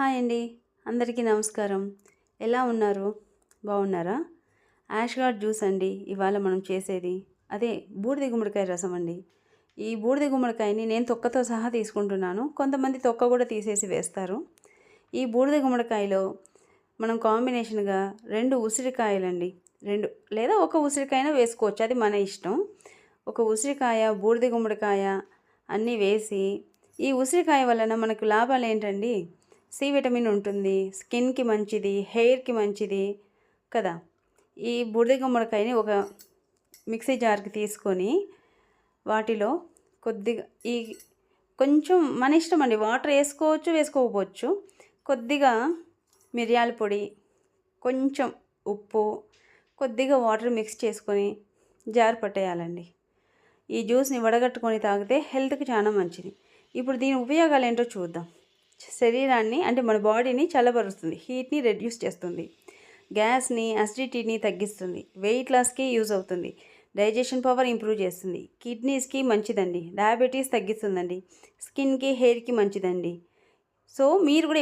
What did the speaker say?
Hi అండి. అందరికీ నమస్కారం. ఎలా ఉన్నారు? బాగున్నారా? యాష్ గార్డ్ జ్యూస్ అండి. ఇవాళ మనం చేసేది. అదే బూడిద గుమ్మడికాయ రసం అండి. ఈ బూడిద గుమ్మడికాయని నేను తొక్కతో సహా తీసుకుంటున్నాను. కొంతమంది తొక్క కూడా తీసేసి వేస్తారు. ఈ బూడిద గుమ్మడికాయలో మనం కాంబినేషన్గా రెండు ఉసిరికాయలండి. రెండు లేదా ఒక ఉసిరికాయన వేసుకోవచ్చు. అది మన ఇష్టం. ఒక ఉసిరికాయ బూడిద గుమ్మడికాయ అన్నీ వేసి ఈ ఉసిరికాయ వలన మనకు లాభాలు ఏంటండి? సి విటమిన్ ఉంటుంది స్కిన్కి మంచిది హెయిర్కి మంచిది కదా. ఈ బూడిద గుమ్మడికాయని ఒక మిక్సీ జార్కి తీసుకొని వాటిలో కొద్దిగా ఈ కొంచెం మన ఇష్టం అండి వాటర్ వేసుకోవచ్చు వేసుకోకపోవచ్చు. కొద్దిగా మిరియాల పొడి కొంచెం ఉప్పు కొద్దిగా వాటర్ మిక్స్ చేసుకొని జార్ పట్టేయాలండి. ఈ జ్యూస్ని వడగట్టుకొని తాగితే హెల్త్కి చాలా మంచిది. ఇప్పుడు దీని ఉపయోగాలు ఏంటో చూద్దాం. శరీరాన్ని అంటే మన బాడీని చల్లబరుస్తుంది హీట్ని రెడ్యూస్ చేస్తుంది గ్యాస్ని అసిడిటీని తగ్గిస్తుంది వెయిట్ లాస్కి యూజ్ అవుతుంది డైజెషన్ పవర్ ఇంప్రూవ్ చేస్తుంది కిడ్నీస్కి మంచిదండి డయాబెటీస్ తగ్గిస్తుందండి స్కిన్కి హెయిర్కి మంచిదండి. సో మీరు కూడా